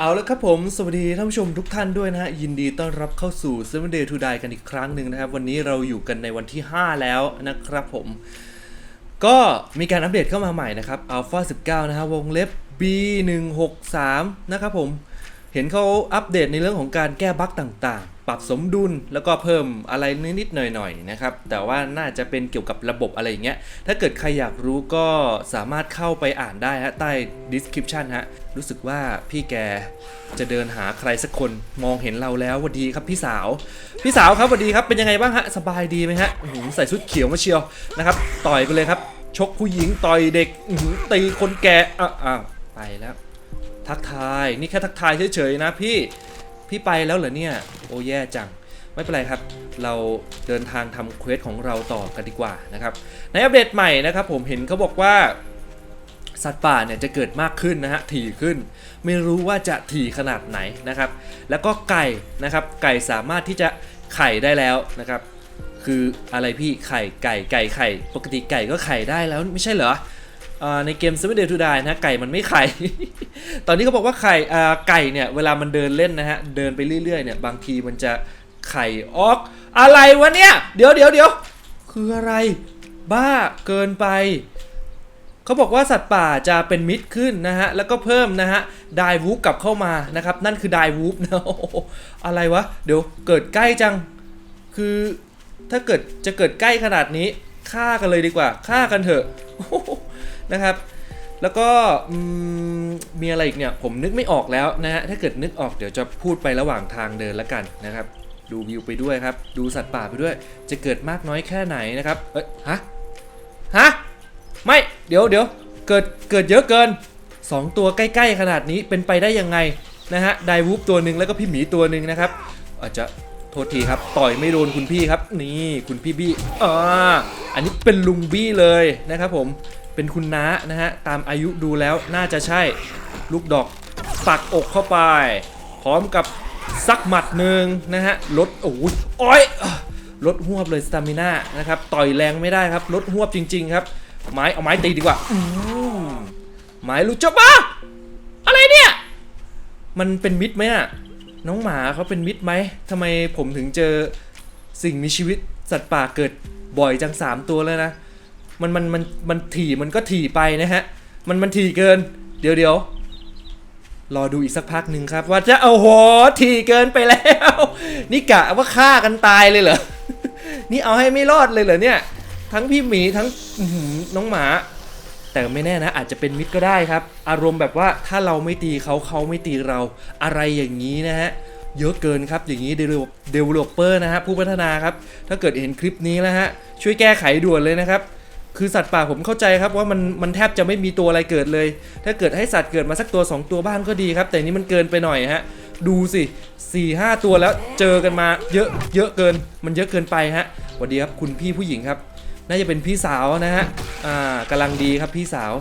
เอาละครับผม สวัสดีท่านผู้ชมทุกท่านด้วยนะฮะ ยินดีต้อนรับเข้าสู่ Sunday to Die กันอีกครั้งหนึ่งนะครับ วันนี้เราอยู่กันในวันที่ 5 แล้วนะครับผม ก็มีการอัปเดตเข้ามาใหม่นะครับ Alpha 19 นะฮะวงเล็บ B163 นะครับผม เห็นเขาอัปเดตในเรื่องของการแก้บั๊กต่าง ปรับสมดุลแล้วก็เพิ่มอะไรนิดๆหน่อยๆนะครับ แต่ว่าน่าจะเป็นเกี่ยวกับระบบอะไรอย่างเงี้ย ถ้าเกิดใครอยากรู้ก็สามารถเข้าไปอ่านได้ฮะใต้ description ฮะ รู้สึกว่าพี่แกจะเดินหาใครสักคนมองเห็นเราแล้วสวัสดีครับพี่สาว พี่สาวครับสวัสดีครับเป็นยังไงบ้างฮะสบายดีไหมฮะหือใส่ชุดเขียวมาเชียวนะครับต่อยไปเลยครับ ชกผู้หญิงต่อยเด็กหือตีคนแก่อ้าวอ้าวไปแล้ว ทักทายนี่แค่ทักทายเฉยๆนะพี่ พี่ไปแล้วเหรอเนี่ย โอ้แย่จัง ไม่เป็นไรครับ เราเดินทางทำเควสของเราต่อกันดีกว่านะครับ ในอัปเดตใหม่นะครับผมเห็นเขาบอกว่าสัตว์ป่าเนี่ยจะเกิดมากขึ้นนะฮะถี่ขึ้น ไม่รู้ว่าจะถี่ขนาดไหนนะครับ แล้วก็ไก่นะครับ ไก่สามารถที่จะไข่ได้แล้วนะครับ คืออะไรพี่ไข่ไก่ไก่ไข่ ปกติไก่ก็ไข่ได้แล้วไม่ใช่เหรอ ในเกม Seven Day to Die นะไก่มันไม่ไข่ ตอนนี้เขาบอกว่าไข่ไก่เนี่ยเวลามันเดินเล่นนะฮะเดินไปเรื่อยๆเนี่ยบางทีมันจะไข่ออก อะไรวะเนี่ย เดี๋ยวเดี๋ยวเดี๋ยวคืออะไร บ้าเกินไปเขาบอกว่าสัตว์ป่าจะเป็นมิตรขึ้นนะฮะ แล้วก็เพิ่มนะฮะไดวูฟกลับเข้ามานะครับ นั่นคือไดวูฟนะโอ้โหอะไรวะ เดี๋ยวเกิดใกล้จัง คือถ้าเกิดจะเกิดใกล้ขนาดนี้ฆ่ากันเลยดีกว่าฆ่ากันเถอะ นะครับ แล้วก็มมีอะไรอีกเนี่ย ผมนึกไม่ออกแล้วนะฮะถ้าเกิดนึกออกเดี๋ยวจะพูดไประหว่างทางเดินแล้วกันนะครับ ดูวิวไปด้วยครับ ดูสัตว์ป่าไปด้วย จะเกิดมากน้อยแค่ไหนนะครับเอ้ยฮะฮะไม่เดี๋ยวเดี๋ยวเกิดเกิดเยอะเกิน 2 ตัวใกล้ๆขนาดนี้เป็นไปได้ยังไงนะฮะไดวูฟตัวหนึ่งแล้วก็พี่หมีตัวหนึ่งนะครับ อาจจะโทษทีครับ ต่อยไม่โดนคุณพี่ครับ นี่คุณพี่บี้อ่าอันนี้เป็นลุงบี้เลยนะครับผม เป็นคุณน้านะฮะ ตามอายุดูแล้วน่าจะใช่ลูกดอกปักอกเข้าไป พร้อมกับซักหมัดหนึ่งนะฮะลดโอ้ยอ้อะลดหวบเลยสตามิน่านะครับต่อยแรงไม่ได้ครับลดหวบจริง ๆ ครับ ไม้เอาไม้ตีดีกว่าอไม้ลูกจบปะอะไรเนี่ย มันเป็นมิดไหมอะน้องหมาเขาเป็นมิดไหมทำไมผมถึงเจอสิ่งมีชีวิตสัตว์ป่าเกิดบ่อยจังสามตัวแล้วนะ มันมันมันมันถี่มันก็ถี่ไปนะฮะ มันมันถี่เกิน เดี๋ยวเดี๋ยวรอดูอีกสักพักหนึ่งครับ ว่าจะโอ้โหถี่เกินไปแล้ว นี่กะว่าฆ่ากันตายเลยเหรอ นี่เอาให้ไม่รอดเลยเหรอเนี่ย ทั้งพี่หมีทั้งน้องหมา แต่ไม่แน่นะ อาจจะเป็นมิตรก็ได้ครับ อารมณ์แบบว่าถ้าเราไม่ตีเขาเขาไม่ตีเรา อะไรอย่างนี้นะฮะเยอะเกินครับ อย่างนี้เดเวลลอปเปอร์นะฮะผู้พัฒนาครับ ถ้าเกิดเห็นคลิปนี้แล้วฮะช่วยแก้ไขด่วนเลยนะครับ คือสัตว์ป่าผมเข้าใจครับว่ามันมันแทบจะไม่มีตัวอะไรเกิดเลย ถ้าเกิดให้สัตว์เกิดมาสักตัว 2 ตัวบ้านก็ดีครับ แต่นี่มันเกินไปหน่อยฮะ ดูสิ4ี่ห้าตัวแล้วเจอกันมาเยอะเยอะเกิน มันเยอะเกินไปฮะสวัสดีครับคุณพี่ผู้หญิงครับ น่าจะเป็นพี่สาวนะฮะ อ่ากำลังดีครับพี่สาว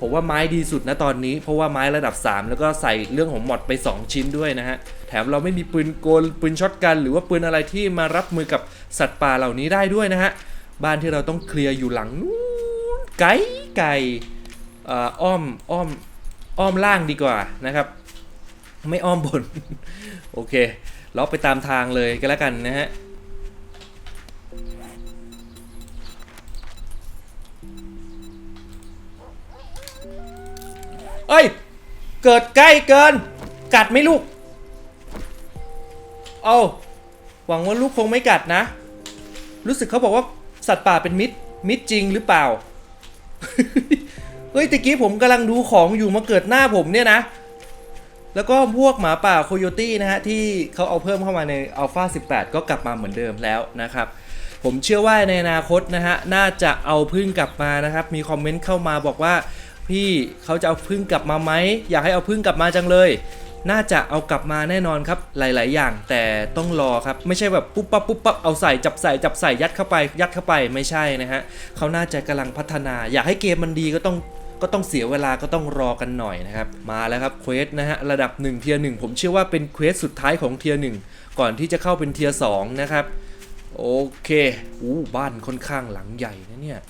ผมว่าไม้ดีสุดนะตอนนี้ เพราะว่าไม้ระดับ 3 แล้วก็ใส่เรื่องของหมอดไป 2 ชิ้นด้วยนะฮะ แถมเราไม่มีปืนโกลปืนช็อตกัน หรือว่าปืนอะไรที่มารับมือกับสัตว์ป่าเหล่านี้ได้ด้วยนะฮะ บ้านที่เราต้องเคลียร์อยู่หลังนู้น ไกลไกลเอ่ออ้อมอ้อมอ้อมล่างดีกว่านะครับ ไม่อ้อมบน โอเคเราไปตามทางเลยก็แล้วกันนะฮะเอ้ย เกิดใกล้เกิน กัดไหมลูก เอาหวังว่าลูกคงไม่กัดนะ รู้สึกเขาบอกว่าสัตว์ป่าเป็นมิตร มิตรจริงหรือเปล่า เฮ้ยตะกี้ผมกำลังดูของอยู่มาเกิดหน้าผมเนี่ยนะ แล้วก็พวกหมาป่าโคโยตี้นะฮะ ที่เขาเอาเพิ่มเข้ามาในอัลฟา18 ก็กลับมาเหมือนเดิมแล้วนะครับ ผมเชื่อว่าในอนาคตนะฮะ น่าจะเอาพึ่งกลับมานะครับ มีคอมเมนต์เข้ามาบอกว่า พี่เขาจะเอาพึ่งกลับมาไหมอยากให้เอาพึ่งกลับมาจังเลย น่าจะเอากลับมาแน่นอนครับหลาย ๆ อย่างแต่ต้องรอครับ ไม่ใช่แบบปุ๊บปั๊บปุ๊บปั๊บเอาใส่จับใส่จับใส่ยัดเข้าไป ยัดเข้าไปไม่ใช่นะฮะเขาน่าจะกำลังพัฒนา อยากให้เกมมันดีก็ต้องก็ต้องเสียเวลาก็ต้องรอกันหน่อยนะครับ มาแล้วครับเควสนะฮะระดับ1เทียร์1ผมเชื่อว่าเป็นเควสสุดท้ายของเทียร์1ก่อนที่จะเข้าเป็นเทียร์2นะครับโอเคอู้บ้านค่อนข้างหลังใหญ่นะเนี่ย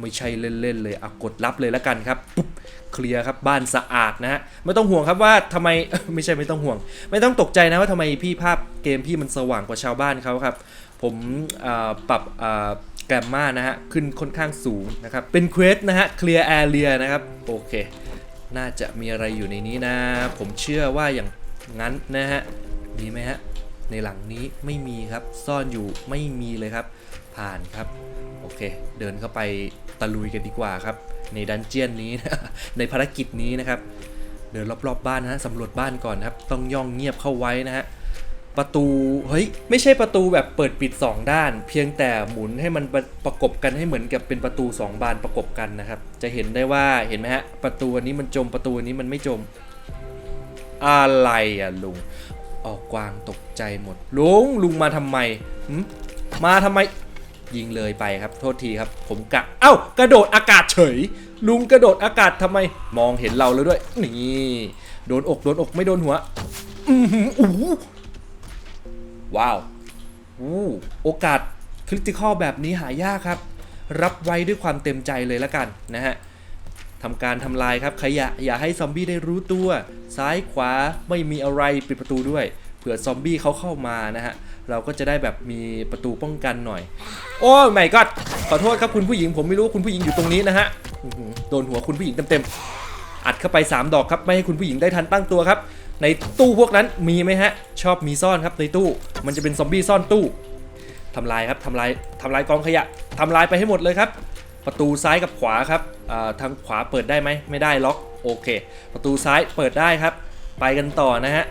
ไม่ใช่เล่นๆเลยอะกดรับเลยแล้วกันครับปุ๊บเคลียร์ครับบ้านสะอาดนะฮะไม่ต้องห่วงครับว่าทำไมไม่ใช่ไม่ต้องห่วง ไม่ต้องตกใจนะว่าทำไมพี่ภาพเกมพี่มันสว่างกว่าชาวบ้านเขาครับผมปรับแกรมมานะฮะขึ้นค่อนข้างสูงนะครับเป็นเควสนะฮะเคลียร์แอเรียนะครับโอเค น่าจะมีอะไรอยู่ในนี้นะ ผมเชื่อว่าอย่างนั้นนะฮะมีไหมฮะในหลังนี้ไม่มีครับซ่อนอยู่ไม่มีเลยครับ ผ่านครับ โอเค เดินเข้าไปตะลุยกันดีกว่าครับ ในดันเจียนนี้นะในภารกิจนี้นะครับ เดินรอบๆบบ้านนะฮะสำรวจบ้านก่อนครับ ต้องย่องเงียบเข้าไว้นะฮะประตูเฮ้ยไม่ใช่ประตูแบบเปิดปิด 2 ด้าน เพียงแต่หมุนให้มันประประกบกันให้เหมือนกับเป็นประตู 2 บานประกบกันนะครับ จะเห็นได้ว่าเห็นไหมฮะประตูอันนี้มันจมประตูอันนี้มันไม่จมอะไรอะลุงออกกวางตกใจหมด ลุงลุงมาทำไมมาทำไม ยิงเลยไปครับ โทษทีครับ ผมกะเอ้ากระโดดอากาศเฉย ลุงกระโดดอากาศทำไมมองเห็นเราแล้วด้วย นี่โดนอกโดนอกไม่โดนหัว อือหืออู้ว้าวอู้โอกาสคริติคอลแบบนี้หายากครับ รับไว้ด้วยความเต็มใจเลยละกันนะฮะทำการทำลายครับขยะอย่าให้ซอมบี้ได้รู้ตัว ซ้ายขวาไม่มีอะไรปิดประตูด้วย ผื่อซอมบี้เขาเข้ามานะฮะ เราก็จะได้แบบมีประตูป้องกันหน่อย โอ้ไม่ก็ขอโทษครับคุณผู้หญิงผมไม่รู้คุณผู้หญิงอยู่ตรงนี้นะฮะโดนหัวคุณผู้หญิงเต็มๆอัดเข้าไป 3 ดอกครับไม่ให้คุณผู้หญิงได้ทันตั้งตัวครับ ในตู้พวกนั้นมีไหมฮะ ชอบมีซ่อนครับในตู้ มันจะเป็นซอมบี้ซ่อนตู้ทำลายครับทำลายทำลายกองขยะทำลายไปให้หมดเลยครับ ประตูซ้ายกับขวาครับอ่าทางขวาเปิดได้ไหมไม่ได้ล็อกโอเค ประตูซ้ายเปิดได้ครับ ไปกันต่อนะฮะ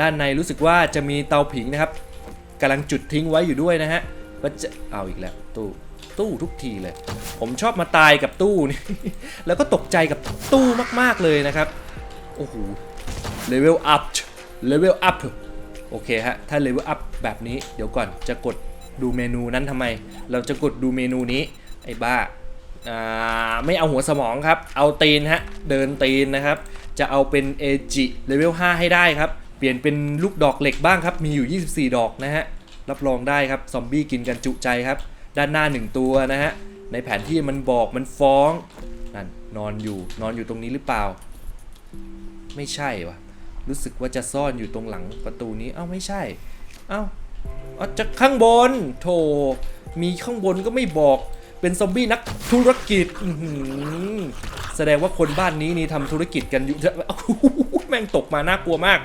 ด้านในรู้สึกว่าจะมีเตาผิงนะครับกำลังจุดทิ้งไว้อยู่ด้วยนะฮะก็จะเอาอีกแล้วตู้ตู้ทุกทีเลย ผมชอบมาตายกับตู้นี่แล้วก็ตกใจกับตู้มากๆเลยนะครับโอ้โหเลเวลอัพเลเวลอัพโอเคฮะถ้าเลเวลอัพแบบนี้เดี๋ยวก่อนจะกดดูเมนูนั้นทำไม เราจะกดดูเมนูนี้ไอ้บ้าไม่เอาหัวสมองครับ เอาตีนฮะ เดินตีนนะครับ จะเอาเป็นเอจิเลเวล5ให้ได้ครับ เปลี่ยนเป็นลูกดอกเหล็กบ้างครับ มีอยู่ 24 ดอกนะฮะ รับรองได้ครับ ซอมบี้กินกันจุใจครับ ด้านหน้า 1 ตัวนะฮะ ในแผนที่มันบอกมันฟ้อง นั่นนอนอยู่ นอนอยู่ตรงนี้หรือเปล่า ไม่ใช่วะรู้สึกว่าจะซ่อนอยู่ตรงหลังประตูนี้ เอ้าไม่ใช่ เอ้าเอาจากข้างบน โถ มีข้างบนก็ไม่บอก เป็นซอมบี้นักธุรกิจอือหือแสดงว่าคนบ้านนี้นี่ทำธุรกิจกันอยู่แม่งตกมาน่ากลัวมาก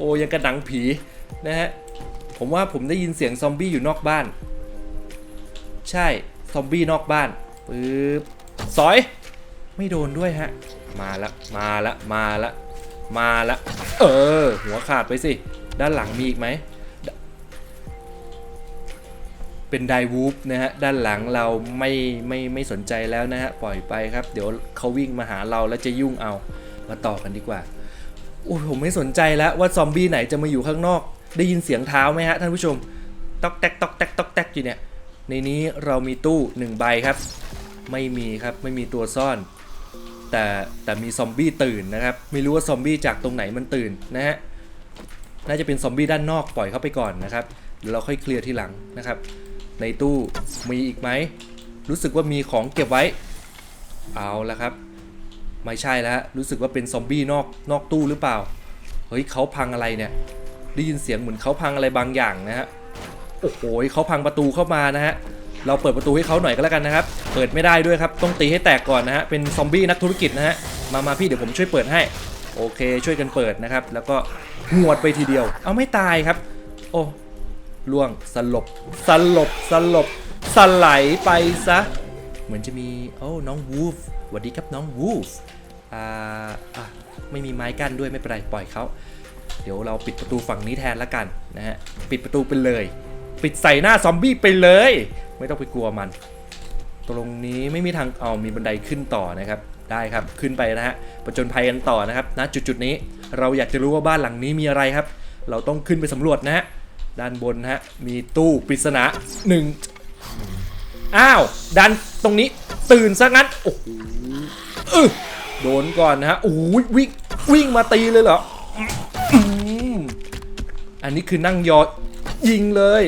อ้ยังกระดังผีนะฮะ ผมว่าผมได้ยินเสียงซอมบี้อยู่นอกบ้าน ใช่ ซอมบี้นอกบ้านปึ๊บสอย ไม่โดนด้วยฮะ มาละ มาละ มาละ มาละ เออ หัวขาดไปสิ ด้านหลังมีอีกไหม เป็นไดวูฟนะฮะ ด้านหลังเราไม่ไม่ไม่สนใจแล้วนะฮะ ปล่อยไปครับ เดี๋ยวเขาวิ่งมาหาเราแล้วจะยุ่งเอา มาต่อกันดีกว่า โอ้ผมไม่สนใจแล้วว่าซอมบี้ไหนจะมาอยู่ข้างนอก ได้ยินเสียงเท้าไหมฮะท่านผู้ชมตอกแตกตอกแตกตอกแตกอยู่เนี่ย ในนี้เรามีตู้หนึ่งใบครับ ไม่มีครับไม่มีตัวซ่อน แต่แต่มีซอมบี้ตื่นนะครับ ไม่รู้ว่าซอมบี้จากตรงไหนมันตื่นนะฮะน่าจะเป็นซอมบี้ด้านนอกปล่อยเข้าไปก่อนนะครับเดี๋ยวเราค่อยเคลียร์ทีหลังนะครับ ในตู้มีอีกไหมรู้สึกว่ามีของเก็บไว้ เอาละครับ ไม่ใช่แล้วฮะรู้สึกว่าเป็นซอมบี้นอกนอกตู้หรือเปล่า เฮ้ยเขาพังอะไรเนี่ย ได้ยินเสียงเหมือนเขาพังอะไรบางอย่างนะฮะ โอ้โหเขาพังประตูเข้ามานะฮะ เราเปิดประตูให้เขาหน่อยก็แล้วกันนะครับ เปิดไม่ได้ด้วยครับ ต้องตีให้แตกก่อนนะฮะ เป็นซอมบี้นักธุรกิจนะฮะ มามาพี่เดี๋ยวผมช่วยเปิดให้ โอเค ช่วยกันเปิดนะครับ แล้วก็หวดไปทีเดียว เอาไม่ตายครับ โอ้ล่วงสลบ สลบ สลบสไลด์ไปซะ เหมือนจะมีโอ้น้องวูฟสวัสดีครับน้องวูฟอ่าอะไม่มีไม้กั้นด้วยไม่เป็นไรปล่อยเขาเดี๋ยวเราปิดประตูฝั่งนี้แทนละกันนะฮะปิดประตูไปเลย ปิดใส่หน้าซอมบี้ไปเลย ไม่ต้องไปกลัวมัน ตรงนี้ไม่มีทางเอามีบันไดขึ้นต่อนะครับได้ครับขึ้นไปนะฮะประจนภัยกันต่อนะครับณจุดจุดนี้เราอยากจะรู้ว่าบ้านหลังนี้มีอะไรครับ เราต้องขึ้นไปสำรวจนะฮะด้านบนนะฮะมีตู้ปริศนาหนึ่ง อ้าว ดันตรงนี้ตื่นซะงั้น โอ้โหโดนก่อนนะฮะโอ้ยวิ่งวิ่งมาตีเลยเหรออันนี้คือนั่งยอยิงเลย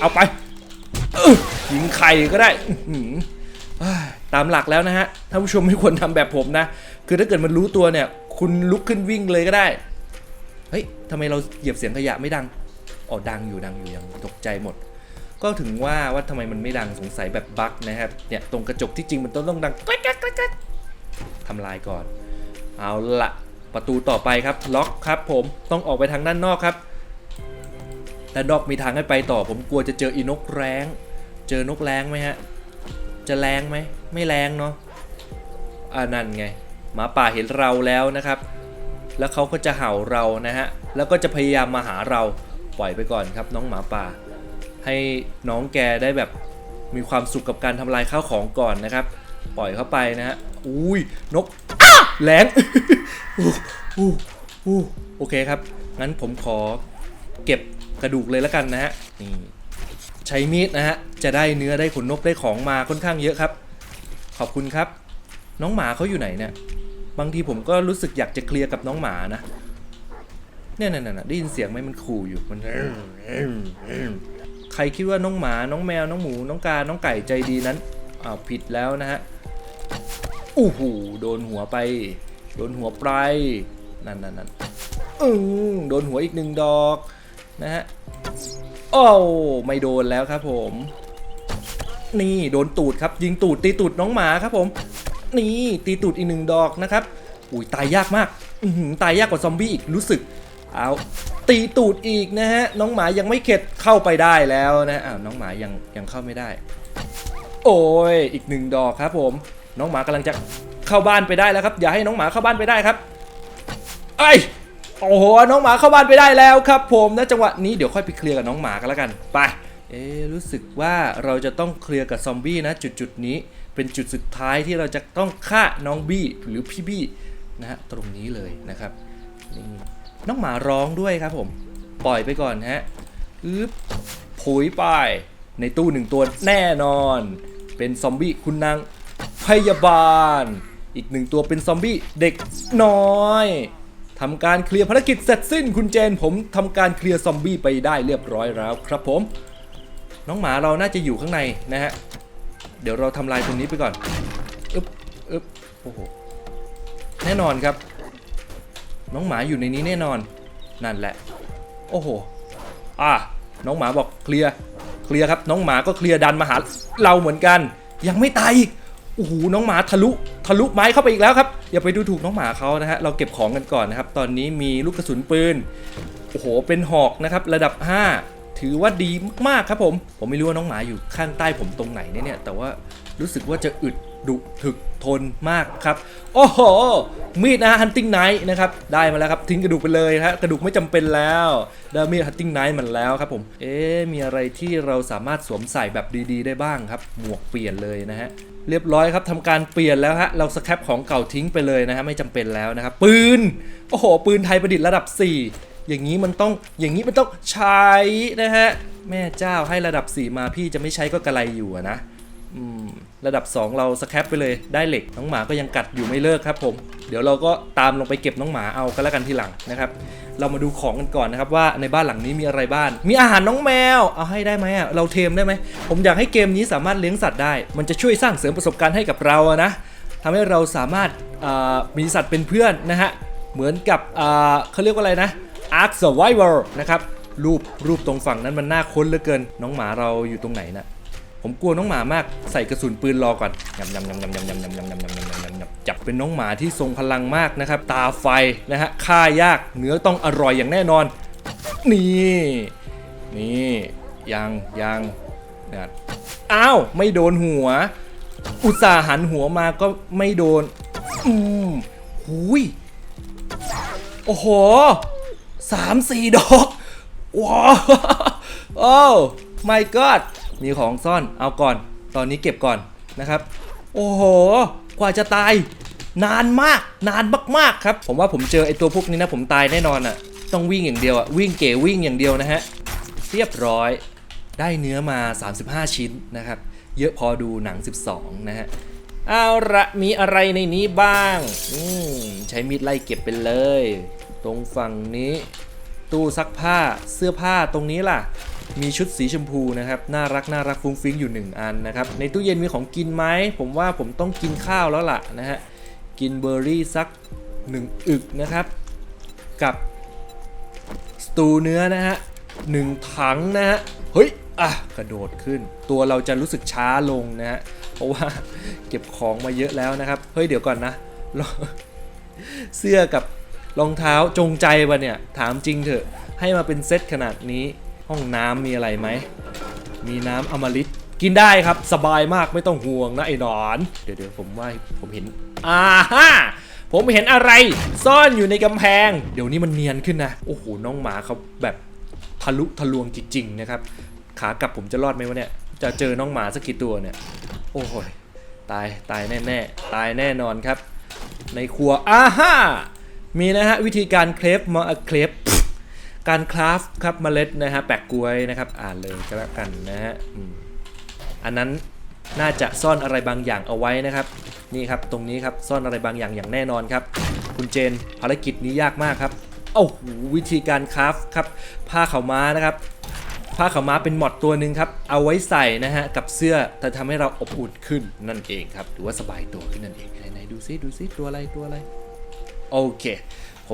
เอาไปยิงไข่ก็ได้ตามหลักแล้วนะฮะท่านผู้ชมไม่ควรทำแบบผมนะ คือถ้าเกิดมันรู้ตัวเนี่ย คุณลุกขึ้นวิ่งเลยก็ได้ เฮ้ยทำไมเราเหยียบเสียงขยะไม่ดัง อ๋อ ดังอยู่ดังอยู่ยังตกใจหมด ก็ถึงว่าว่าทำไมมันไม่ดังสงสัยแบบบั๊กนะครับเนี่ยตรงกระจกที่จริงมันต้องต้องดังกริ๊กกริ๊กกริ๊กกริ๊กทำลายก่อน เอาละประตูต่อไปครับล็อกครับ ผมต้องออกไปทางด้านนอกครับด้านนอกมีทางให้ไปต่อ ผมกลัวจะเจออีนกแร้ง เจอนกแร้งไหมฮะจะแรงไหมไม่แรงเนาะอ่านั่นไงหมาป่าเห็นเราแล้วนะครับ แล้วเขาก็จะเห่าเรานะฮะแล้วก็จะพยายามมาหาเราปล่อยไปก่อนครับน้องหมาป่า ให้น้องแกได้แบบมีความสุขกับการทำลายข้าวของก่อนนะครับ ปล่อยเข้าไปนะฮะอุ้ยนกอ้าแรงโอเคครับ งั้นผมขอเก็บกระดูกเลยแล้วกันนะฮะนี่ใช้มีดนะฮะจะได้เนื้อได้ขนนกได้ของมาค่อนข้างเยอะครับ ขอบคุณครับ น้องหมาเขาอยู่ไหนเนี่ยบางทีผมก็รู้สึกอยากจะเคลียร์กับน้องหมานะเนี่ยน่ะๆๆได้ยินเสียงไหมมันขู่อยู่มัน ใครคิดว่าน้องหมา น้องแมว น้องหมู น้องกา น้องไก่ใจดีนั้นอ้าวผิดแล้วนะฮะอู้หูโดนหัวไป โดนหัวไปนั่นนั่นนั่นอือโดนหัวอีกหนึ่งดอกนะฮะโอ้ไม่โดนแล้วครับผม นี่โดนตูดครับ ยิงตูดตีตูดน้องหมาครับผม นี่ตีตูดอีกหนึ่งดอกนะครับอุ้ยตายยากมากตายยากกว่าซอมบี้อีกรู้สึก เอาตีตูดอีกนะฮะน้องหมายังไม่เข็ดเข้าไปได้แล้วนะอ้าวน้องหมายังยังเข้าไม่ได้ โอ้ยอีกหนึ่งดอกครับผมน้องหมากำลังจะเข้าบ้านไปได้แล้วครับ อย่าให้น้องหมาเข้าบ้านไปได้ครับไอยโอ้โหน้องหมาเข้าบ้านไปได้แล้วครับ ผมนะจังหวะนี้เดี๋ยวค่อยไปเคลียร์กับน้องหมากันแล้วกันไปเอ๊รู้สึกว่าเราจะต้องเคลียร์กับซอมบี้นะจุดจุดนี้เป็นจุดสุดท้ายที่เราจะต้องฆ่าน้องบี้หรือพี่บี้นะฮะตรงนี้เลยนะครับนี่ น้องหมาร้องด้วยครับผม ปล่อยไปก่อนฮะอึ๊บผุยไปในตู้หนึ่งตัวแน่นอน เป็นซอมบี้คุณนางพยาบาล อีกหนึ่งตัวเป็นซอมบี้เด็กน้อยทำการเคลียร์ภารกิจเสร็จสิ้นคุณเจนผมทำการเคลียร์ซอมบี้ไปได้เรียบร้อยแล้วครับผม น้องหมาเราน่าจะอยู่ข้างในนะฮะ เดี๋ยวเราทำลายตรงนี้ไปก่อน อึ๊บอึ๊บโอ้โห แน่นอนครับ น้องหมาอยู่ในนี้แน่นอน นั่นแหละ โอ้โห อะ น้องหมาบอกเคลียร์ เคลียร์ครับ น้องหมาก็เคลียร์ดันมาหาเราเหมือนกัน ยังไม่ตายอีก โอ้โห น้องหมาทะลุ ทะลุไม้เข้าไปอีกแล้วครับ อย่าไปดูถูกน้องหมาเขานะฮะ เราเก็บของกันก่อนนะครับ ตอนนี้มีลูกกระสุนปืน โอ้โห เป็นหอกนะครับ ระดับ 5 ถือว่าดีมากๆครับผม ผมไม่รู้ว่าน้องหมาอยู่ข้างใต้ผมตรงไหนเนี่ยเนี่ยแต่ว่ารู้สึกว่าจะอึด ดุถึกทนมากครับ โอ้โห มีดนะฮันติงไนท์นะครับ ได้มาแล้วครับ ทิ้งกระดูกไปเลยนะฮะกระดูกไม่จำเป็นแล้วได้มีดฮันติงไนท์มันแล้วครับผม เอ๊ะมีอะไรที่เราสามารถสวมใส่แบบดีๆ ได้บ้างครับ หมวกเปลี่ยนเลยนะฮะเรียบร้อยครับทำการเปลี่ยนแล้วฮะเราสแครปของเก่าทิ้งไปเลยนะฮะไม่จำเป็นแล้วนะครับปืนโอ้โห ปืนไทยประดิษฐ์ระดับ 4 อย่างนี้มันต้องอย่างนี้มันต้องใช้นะฮะแม่เจ้าให้ระดับ 4 มาพี่จะไม่ใช้ก็กระไรอยู่นะ ระดับ 2 เราสแคปไปเลยได้เหล็กน้องหมาก็ยังกัดอยู่ไม่เลิกครับผมเดี๋ยวเราก็ตามลงไปเก็บน้องหมาเอากันแล้วกันทีหลังนะครับ เรามาดูของกันก่อนนะครับว่าในบ้านหลังนี้มีอะไรบ้างมีอาหารน้องแมวเอาให้ได้ไหมอะเราเทมได้ไหมผมอยากให้เกมนี้สามารถเลี้ยงสัตว์ได้ มันจะช่วยสร้างเสริมประสบการณ์ให้กับเราอะนะทำให้เราสามารถมีสัตว์เป็นเพื่อนนะฮะเหมือนกับเขาเรียกว่าอะไรนะ Ark Survivor นะครับรูปรูปตรงฝั่งนั้นมันน่าค้นเหลือเกิน น้องหมาเราอยู่ตรงไหนน่ะ ผมกลัวน้องหมามากใส่กระสุนปืนรอก่อนยำยำยำยำยำยำยำยำยำยำยำยำยำยำจับเป็นน้องหมาที่ทรงพลังมากนะครับ ตาไฟนะฮะฆ่ายากเนื้อต้องอร่อยอย่างแน่นอน นี่นี่ยังยังนะอ้าวไม่โดนหัว อุตส่าห์หันหัวมาก็ไม่โดน อืมหุยโอ้โหสามสี่ดอกว้าวโอ้ my god มีของซ่อนเอาก่อน ตอนนี้เก็บก่อนนะครับ โอ้โห กว่าจะตาย นานมาก นานมากๆครับ ผมว่าผมเจอไอตัวพวกนี้นะผมตายแน่นอนอะ่ะ ต้องวิ่งอย่างเดียวอะ่ะวิ่งเก๋วิ่งอย่างเดียวนะฮะ เรียบร้อย ได้เนื้อมา 35 ชิ้นนะครับ เยอะพอดูหนัง 12 นะฮะเอาละมีอะไรในนี้บ้าง อืมใช้มีดไล่เก็บไปเลย ตรงฝั่งนี้ ตู้ซักผ้าเสื้อผ้าตรงนี้ล่ะ มีชุดสีชมพูนะครับ น่ารักน่ารักฟุ้งฟิ้งอยู่ 1 อันนะครับ ในตู้เย็นมีของกินไหม ผมว่าผมต้องกินข้าวแล้วล่ะนะฮะ กินเบอร์รี่สัก 1 อึกนะครับ กับสตูเนื้อนะฮะหนึ่งถังนะฮะ เฮ้ย อะ กระโดดขึ้น ตัวเราจะรู้สึกช้าลงนะฮะ เพราะว่าเก็บของมาเยอะแล้วนะครับ เฮ้ย เดี๋ยวก่อนนะ เสื้อกับรองเท้าจงใจปะเนี่ย ถามจริงเถอะ ให้มาเป็นเซตขนาดนี้ ห้องน้ำมีอะไรไหม มีน้ำอมฤตกินได้ครับสบายมากไม่ต้องห่วงนะไอ้หนอน เดี๋ยวเดี๋ยวผมว่าผมเห็นอ่าฮะผมเห็นอะไรซ่อนอยู่ในกำแพง เดี๋ยวนี้มันเนียนขึ้นนะ โอ้โหน้องหมาเขาแบบทะลุทะลวงจริงๆนะครับ ขากลับผมจะรอดไหมวะเนี่ย จะเจอน้องหมาสักกี่ตัวเนี่ย โอ้ยตายตายแน่ๆ ตายแน่นอนครับ ในครัวอ่าฮ่ามีนะฮะวิธีการเคลฟมาเคลฟ การคราฟครับเมล็ดนะฮะแปะกล้วยนะครับ อ่านเลยก็แล้วกันนะฮะอันนั้นน่าจะซ่อนอะไรบางอย่างเอาไว้นะครับ นี่ครับตรงนี้ครับซ่อนอะไรบางอย่างอย่างแน่นอนครับ คุณเจนภารกิจนี้ยากมากครับโอ้โหวิธีการคราฟครับ ผ้าขาวม้านะครับ ผ้าขาวม้าเป็นหมอดตัวหนึ่งครับ เอาไว้ใส่นะฮะกับเสื้อแต่ทำให้เราอบอุ่นขึ้นนั่นเองครับหรือว่าสบายตัวขึ้นนั่นเองไหนๆดูซิดูซิตัวอะไรตัวอะไรโอเค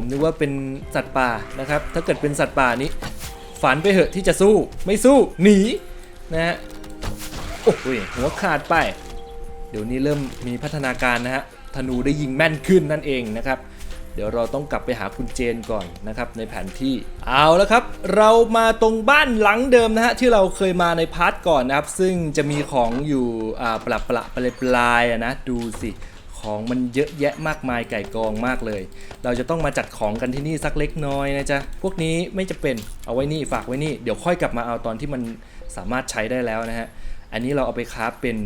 ผมนึกว่าเป็นสัตว์ป่านะครับ ถ้าเกิดเป็นสัตว์ป่านี้ ฝันไปเหอะที่จะสู้ ไม่สู้หนีนะฮะ โอ้โหหัวขาดไป เดี๋ยวนี้เริ่มมีพัฒนาการนะฮะ ธนูได้ยิงแม่นขึ้นนั่นเองนะครับ เดี๋ยวเราต้องกลับไปหาคุณเจนก่อนนะครับในแผนที่ เอาแล้วครับ เรามาตรงบ้านหลังเดิมนะฮะที่เราเคยมาในพาร์ทก่อนนะครับ ซึ่งจะมีของอยู่อ่าปละปละปลายปลายๆอะนะดูสิ ของมันเยอะแยะมากมายไก่กองมากเลย เราจะต้องมาจัดของกันที่นี่สักเล็กน้อยนะจ๊ะ พวกนี้ไม่จะเป็นเอาไว้นี่ฝากไว้นี่ เดี๋ยวค่อยกลับมาเอาตอนที่มันสามารถใช้ได้แล้วนะฮะ อันนี้เราเอาไปคราฟเป็น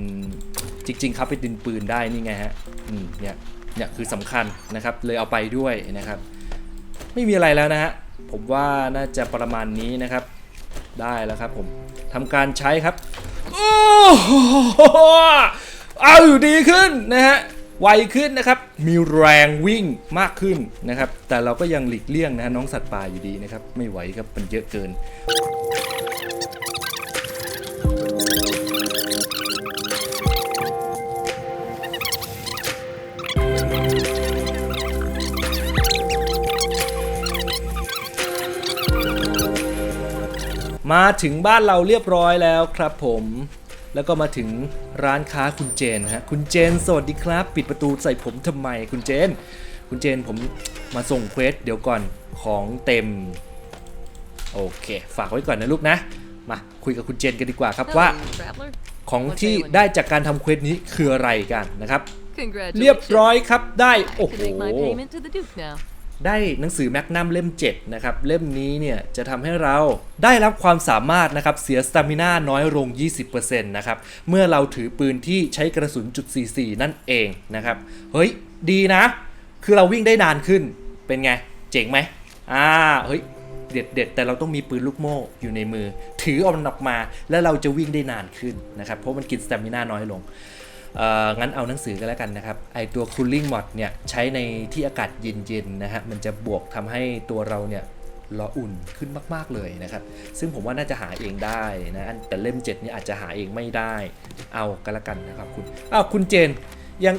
จริงๆครับเป็นดินปืนได้นี่ไงฮะอืมเนี่ยเนี่ยคือสำคัญนะครับ เลยเอาไปด้วยนะครับ ไม่มีอะไรแล้วนะฮะ ผมว่าน่าจะประมาณนี้นะครับ ได้แล้วครับผมทำการใช้ครับโอ้เอาอยู่ดีขึ้นนะฮะ ไวขึ้นนะครับ มีแรงวิ่งมากขึ้นนะครับ แต่เราก็ยังหลีกเลี่ยงนะฮะน้องสัตว์ป่าอยู่ดีนะครับ ไม่ไหวครับมันเยอะเกินมาถึงบ้านเราเรียบร้อยแล้วครับผม แล้วก็มาถึงร้านค้าคุณเจนฮะ คุณเจนสวัสดีครับ ปิดประตูใส่ผมทำไมคุณเจน คุณเจนผมมาส่งเควสเดี๋ยวก่อนของเต็ม โอเค ฝากไว้ก่อนนะลูกนะ มาคุยกับคุณเจนกันดีกว่าครับว่า Hello, traveler. ของที่ได้จากการทำเควสนี้คืออะไรกันนะครับ Congratulations. เรียบร้อยครับได้ โอ้ I โห ได้หนังสือแมกนัมเล่ม 7 นะครับ เล่มนี้เนี่ยจะทำให้เราได้รับความสามารถนะครับ เสียสตามิน่าน้อยลง 20%นะครับ เมื่อเราถือปืนที่ใช้กระสุนจุด44 นั่นเองนะครับ เฮ้ย ดีนะ คือเราวิ่งได้นานขึ้นเป็นไง เจ๋งไหมอ่าเฮ้ยเด็ดเด็ดแต่เราต้องมีปืนลูกโม่อยู่ในมือ ถือเอามันออกมาแล้วเราจะวิ่งได้นานขึ้นนะครับเพราะมันกินสตามิน่าน้อยลง งั้นเอาหนังสือกันแล้วกันนะครับ ไอตัว cooling mod เนี่ยใช้ในที่อากาศเย็นๆนะฮะ มันจะบวกทำให้ตัวเราเนี่ยรออุ่นขึ้นมาก ๆ เลยนะครับ ซึ่งผมว่าน่าจะหาเองได้นะอันแต่เล่ม7เนี่ยอาจจะหาเองไม่ได้ เอากันละกันนะครับคุณ อ้าวคุณเจนยัง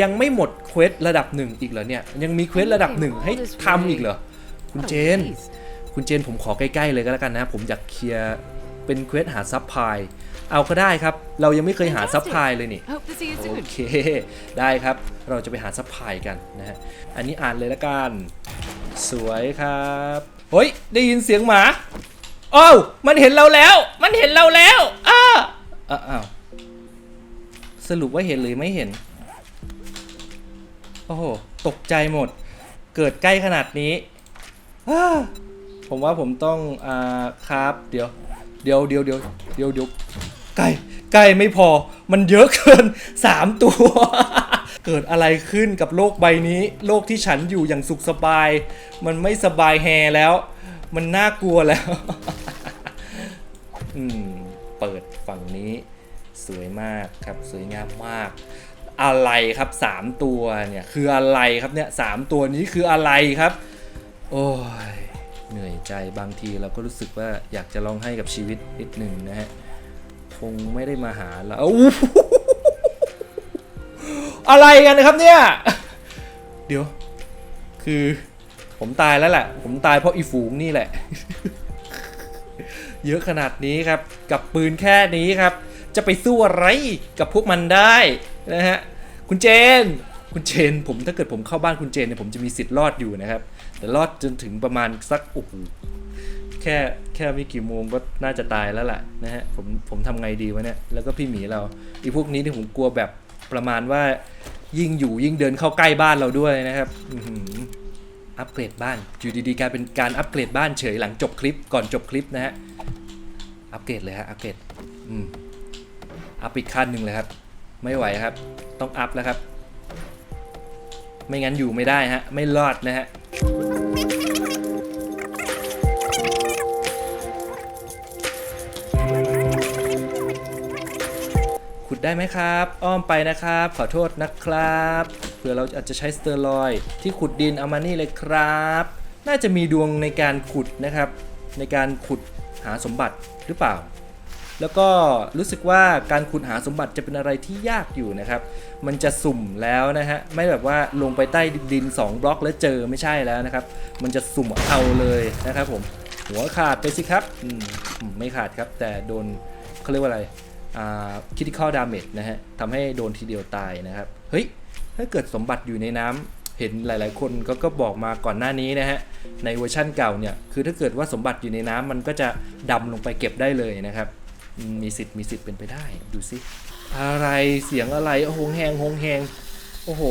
ยังไม่หมดเควสระดับหนึ่งอีกเหรอเนี่ย ยังมีเควสระดับหนึ่งให้ทำอีกเหรอ คุณ Oh, เจน please. คุณเจนผมขอใกล้ ๆ เลยก็แล้วกันนะ ผมอยากเคลียร์เป็นเควสหาซับพลาย เอาก็ได้ครับ เรายังไม่เคยหาซับพลายเลยนี่ Hope to see you โอ soon. เค ได้ครับ เราจะไปหาซัพพลายกันนะฮะ อันนี้อ่านเลยละกัน สวยครับ เฮ้ย ได้ยินเสียงหมาอ้าวมันเห็นเราแล้ว มันเห็นเราแล้วอ้าอ้าวอ้าวสรุปว่าเห็นหรือไม่เห็น โอ้โห ตกใจหมด เกิดใกล้ขนาดนี้อ้าผมว่าผมต้อง อ่า ครับ เดี๋ยว เดี๋ยวเดี๋ยวเดี๋ยวเดี๋ยวเดี๋ยว ไก่ไก่ไม่พอ มันเยอะเกิน 3 ตัว เกิดอะไรขึ้นกับโลกใบนี้ โลกที่ฉันอยู่อย่างสุขสบาย มันไม่สบายแฮแล้ว มันน่ากลัวแล้ว อืม เปิดฝั่งนี้ สวยมากครับ สวยงามมาก อะไรครับ 3 ตัวเนี่ย คืออะไรครับเนี่ยสามตัวนี้คืออะไรครับ โอ้ยเหนื่อยใจบางทีเราก็รู้สึกว่าอยากจะร้องให้กับชีวิตนิดหนึ่งนะฮะ คงไม่ได้มาหาเราอู้หูอะไรกันนะครับเนี่ย เดี๋ยว คือผมตายแล้วแหละ ผมตายเพราะอีฝูงนี่แหละ เยอะขนาดนี้ครับ กับปืนแค่นี้ครับ จะไปสู้อะไรกับพวกมันได้นะฮะ คุณเจน คุณเจน ผมถ้าเกิดผมเข้าบ้านคุณเจนเนี่ยผมจะมีสิทธิ์รอดอยู่นะครับ แต่รอดจนถึงประมาณสักโอ้โห แค่แค่ไม่กี่โมงก็น่าจะตายแล้วล่ะนะฮะผมผมทำไงดีวะเนี่ยแล้วก็พี่หมีเราอีพวกนี้ที่ผมกลัวแบบประมาณว่า ยิ่งอยู่ยิ่งเดินเข้าใกล้บ้านเราด้วยนะครับอัปเกรดบ้านอยู่ดีๆกลายเป็นการอัปเกรดบ้านเฉยหลังจบคลิปก่อนจบคลิปนะฮะอัปเกรดเลยฮะอัปเกรดอืมอัพอีกขั้นหนึ่งเลยครับ ไม่ไหวครับ ต้องอัพแล้วครับ ไม่งั้นอยู่ไม่ได้ฮะ ไม่รอดนะฮะ ดได้ไหมครับ อ้อมไปนะครับ ขอโทษนะครับเผื่อเราอาจจะใช้สเตอรอยที่ขุดดินเอามานี่เลยครับ น่าจะมีดวงในการขุดนะครับ ในการขุดหาสมบัติหรือเปล่า แล้วก็รู้สึกว่าการขุดหาสมบัติจะเป็นอะไรที่ยากอยู่นะครับ มันจะสุ่มแล้วนะฮะไม่แบบว่าลงไปใต้ดิน 2 บล็อกแล้วเจอไม่ใช่แล้วนะครับ มันจะสุ่มเอาเลยนะครับผมหัวขาดไปสิครับอืมไม่ขาดครับแต่โดนเขาเรียกว่าอะไร อ่า critical damage นะฮะทำให้โดนทีเดียวตายนะครับ เฮ้ย ถ้าเกิดสมบัติอยู่ในน้ำเห็นหลาย ๆ คนก็ก็บอกมาก่อนหน้านี้นะฮะ ในเวอร์ชั่นเก่าเนี่ย คือถ้าเกิดว่าสมบัติอยู่ในน้ำมันก็จะดำลงไปเก็บได้เลยนะครับ มีสิทธิ์มีสิทธิ์เป็นไปได้ดูสิ อะไรเสียงอะไรโอ้โหแหงโหงแหงโอ้โห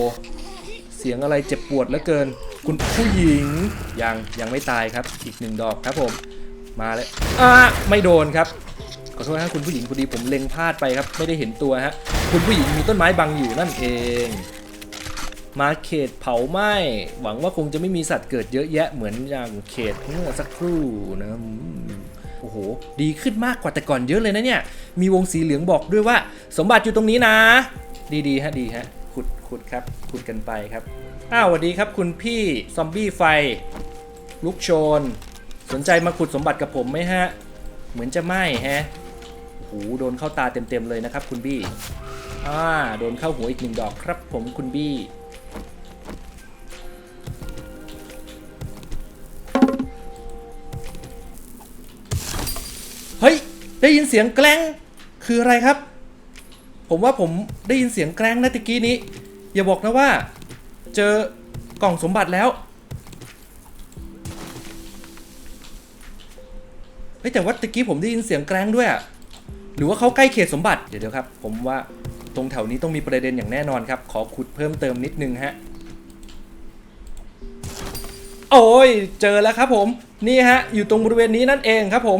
เสียงอะไรเจ็บปวดเหลือเกิน คุณผู้หญิงยังยังไม่ตายครับอีกหนึ่งดอกครับผมมาเลยอะไม่โดนครับ ขอโทษนะคุณผู้หญิงพอดีผมเล็งพลาดไปครับ ไม่ได้เห็นตัวฮะ คุณผู้หญิงมีต้นไม้บังอยู่นั่นเอง มาเขตเผาไหม้หวังว่าคงจะไม่มีสัตว์เกิดเยอะแยะเหมือนอย่างเขตเมื่อสักครู่นะโอ้โห ดีขึ้นมากกว่าแต่ก่อนเยอะเลยนะเนี่ย มีวงสีเหลืองบอกด้วยว่า สมบัติอยู่ตรงนี้นะ ดีๆฮะดีฮะขุดขุดครับขุดกันไปครับ อ้าวสวัสดีครับคุณพี่ซอมบี้ไฟ ลุกโชน สนใจมาขุดสมบัติกับผมไหมฮะ เหมือนจะไม่ฮะ หูโดนเข้าตาเต็มๆเลยนะครับคุณบี้อ่าโดนเข้าหัวอีกหนึ่งดอกครับผมคุณบี้เฮ้ย ได้ยินเสียงแกล้งคืออะไรครับ ผมว่าผมได้ยินเสียงแกล้งนะตะกี้นี้ อย่าบอกนะว่า เจอกล่องสมบัติแล้วเฮ้ยแต่ว่าตะกี้ผมได้ยินเสียงแกล้งด้วยอะ หรือว่าเขาใกล้เขตสมบัติเดี๋ยวเดี๋ยวครับ ผมว่าตรงแถวนี้ต้องมีประเด็นอย่างแน่นอนครับ ขอขุดเพิ่มเติมนิดนึงฮะ โอ้ย เจอแล้วครับผม นี่ฮะ อยู่ตรงบริเวณนี้นั่นเองครับผม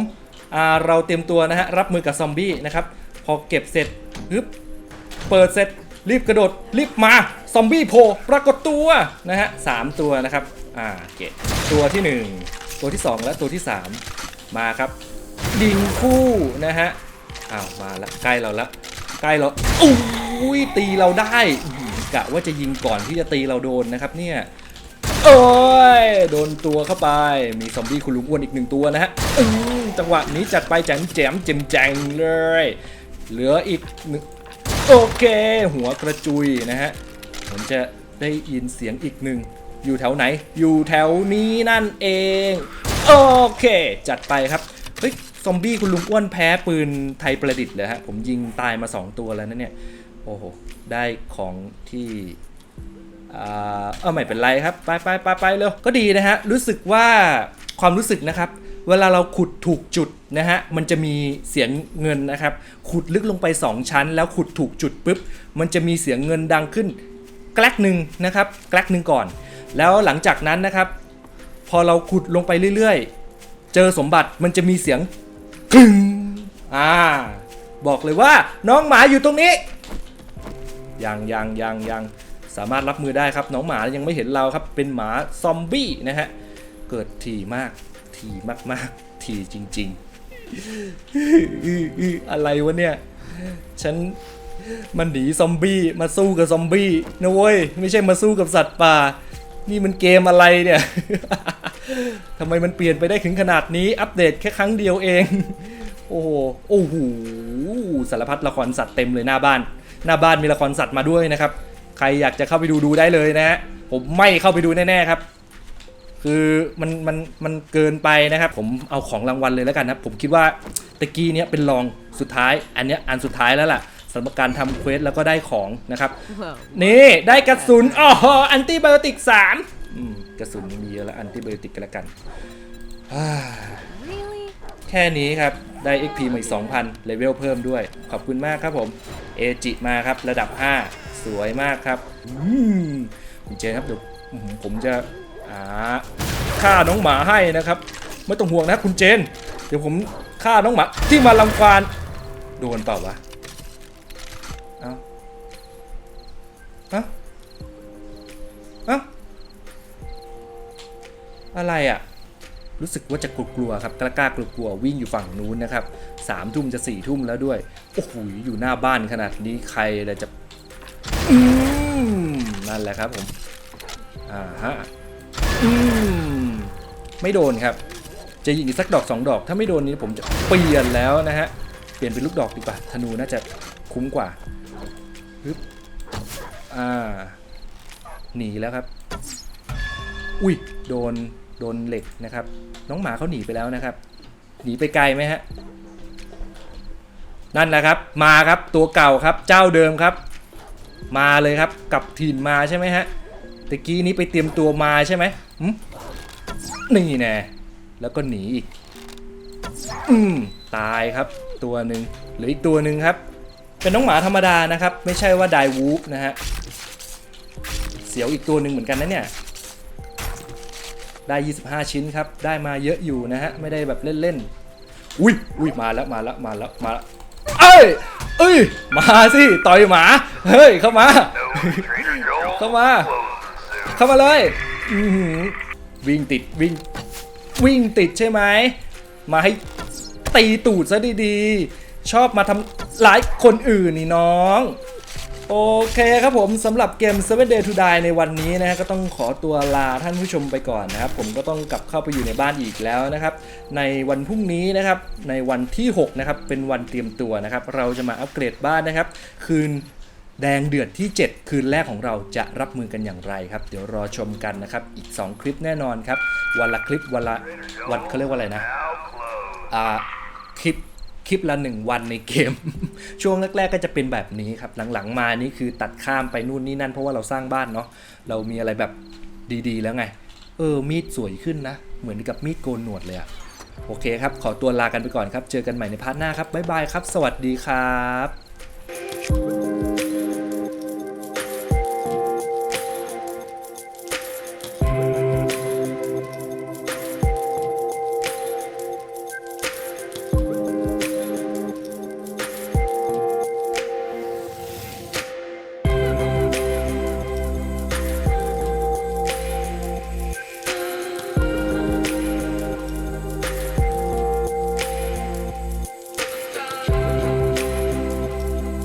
อ่า เราเตรียมตัวนะฮะ รับมือกับซอมบี้นะครับ พอเก็บเสร็จปึ๊บเปิดเสร็จ รีบกระโดด รีบมา ซอมบี้โผล่ปรากฏตัวนะฮะสามตัวนะครับ อ่าเกตตัวที่หนึ่งตัวที่สองและตัวที่สามมาครับ ดิงคู่นะฮะ อ้าวมาละใกล้เราละใกล้เราอุ้ยตีเราได้กะว่าจะยิงก่อนที่จะตีเราโดนนะครับเนี่ยโอ้ยโดนตัวเข้าไปมีซอมบี้คุณลุงอ้วนอีกหนึ่งตัวนะฮะจังหวะนี้จัดไปแจมแจมเจมแจงเลย เหลืออีกหนึ่งโอเค หัวกระจุยนะฮะผมจะได้ยินเสียงอีกหนึ่งอยู่แถวไหน อยู่แถวนี้นั่นเอง โอเค จัดไปครับ เฮ้ยซอมบี้คุณลุงอ้วนแพ้ปืนไทยประดิษฐ์เลยฮะ ผมยิงตายมา 2 ตัวแล้วนะเนี่ย โอ้โห ได้ของที่เออไม่เป็นไรครับ ไปไปไปไปเร็วก็ดีนะฮะ รู้สึกว่าความรู้สึกนะครับ เวลาเราขุดถูกจุดนะฮะ มันจะมีเสียงเงินนะครับ ขุดลึกลงไป 2 ชั้น แล้วขุดถูกจุดปุ๊บ มันจะมีเสียงเงินดังขึ้นแกลกหนึ่งนะครับแกลกหนึ่งก่อน แล้วหลังจากนั้นนะครับ พอเราขุดลงไปเรื่อย จอสมบัติมันจะมีเสียงกึ้งอ่า บอกเลยว่าน้องหมาอยู่ตรงนี้ยังยังยังยังสามารถรับมือได้ครับ น้องหมายังไม่เห็นเราครับ เป็นหมาซอมบี้นะฮะ เกิดทีมากทีมากๆทีจริง ๆ อะไรวะเนี่ย ฉันมันหนีซอมบี้มาสู้กับซอมบี้นะเว้ย ไม่ใช่มาสู้กับสัตว์ป่า นี่มันเกมอะไรเนี่ย ทำไมมันเปลี่ยนไปได้ถึงขนาดนี้อัปเดตแค่ครั้งเดียวเอง โอ้โหโอ้โหสารพัดละครสัตว์เต็มเลยหน้าบ้าน หน้าบ้านมีละครสัตว์มาด้วยนะครับ ใครอยากจะเข้าไปดูดูได้เลยนะฮะผมไม่เข้าไปดูแน่ๆครับ คือมันมันมันเกินไปนะครับ ผมเอาของรางวัลเลยแล้วกันนะครับผมคิดว่าตะกี้เนี้ยเป็นรองสุดท้าย อันเนี้ยอันสุดท้ายแล้วล่ะสำหรับการทำเควสแล้วก็ได้ของนะครับ Well, นี่ได้กระสุนอ๋ออันติไบโอติกสาม อืมกระสุนมีเยอะแล้วอันติไบโอติกกันละกันอ่า really? แค่นี้ครับ ได้ XP มาอีก 2,000 เลเวลเพิ่มด้วย ขอบคุณมากครับผม เอจิมาครับ ระดับ 5 สวยมากครับอืมคุณเจนครับเดี๋ยวอืมผมจะอ่าฆ่าน้องหมาให้นะครับ ไม่ต้องห่วงนะคุณเจน เดี๋ยวผมฆ่าน้องหมาที่มาลังควานโดนเปล่าวะ อะไรอะ รู้สึกว่าจะกลัวๆครับกล้าๆกลัวๆวิ่งอยู่ฝั่งนู้นนะครับสามทุ่มจะสี่ทุ่มแล้วด้วย โอ้โหอยู่หน้าบ้านขนาดนี้ใครจะอืมนั่นแหละครับผมอ่าฮะอืมไม่โดนครับ จะยิงอีกสักดอกสองดอก ถ้าไม่โดนนี้ผมจะเปลี่ยนแล้วนะฮะ เปลี่ยนเป็นลูกดอกดีกว่า ธนูน่าจะคุ้มกว่าปึ๊บอ่า หนีแล้วครับ อุ้ย โดนโดนเหล็กนะครับ น้องหมาเขาหนีไปแล้วนะครับ หนีไปไกลไหมฮะนั่นนะครับ มาครับตัวเก่าครับเจ้าเดิมครับ มาเลยครับกลับถิ่นมาใช่ไหมฮะตะกี้นี้ไปเตรียมตัวมาใช่ไหมหนี่แน่แล้วก็หนีอีกอืมตายครับ ตัวหนึ่งหลืออีกตัวหนึ่งครับ เป็นน้องหมาธรรมดานะครับ ไม่ใช่ว่าไดวูฟนะฮะเสียวอีกตัวหนึ่งเหมือนกันนะเนี่ย ได้ 25 ชิ้นครับ ได้มาเยอะอยู่นะฮะ ไม่ได้แบบเล่นๆ อุ้ยอุ้ยมาแล้วมาแล้วมาแล้วมาแล้วเอ้ยเอ้ย มาสิต่อยหมา เฮ้ย เข้ามา เข้ามา เข้ามาเลยวิ่งติดวิ่ง วิ่งติดใช่ไหม มาให้ตีตูดซะดีๆ ชอบมาทำร้ายคนอื่นนี่น้อง โอเคครับผมสำหรับเกม 7 Day to Die ในวันนี้นะฮะก็ต้องขอตัวลาท่านผู้ชมไปก่อนนะครับ ผมก็ต้องกลับเข้าไปอยู่ในบ้านอีกแล้วนะครับ ในวันพรุ่งนี้นะครับในวันที่ 6 นะครับ เป็นวันเตรียมตัวนะครับ เราจะมาอัปเกรดบ้านนะครับ คืนแดงเดือดที่ 7 คืนแรกของเราจะรับมือกันอย่างไรครับ เดี๋ยวรอชมกันนะครับ อีก 2 คลิปแน่นอนครับ วันละคลิปวันละวันเขาเรียกว่าอะไรนะอ่าคลิป คลิปละหนึ่งวันในเกม ช่วงแรก ๆ ก็จะเป็นแบบนี้ครับ หลังๆ มานี่คือตัดข้ามไปนู่นนี่นั่นเพราะว่าเราสร้างบ้านเนาะเรามีอะไรแบบดีๆ แล้วไง เออ มีดสวยขึ้นนะ เหมือนกับมีดโกนหนวดเลยอะโอเคครับ ขอตัวลากันไปก่อนครับ เจอกันใหม่ในพาร์ทหน้าครับบ๊ายบายครับ สวัสดีครับ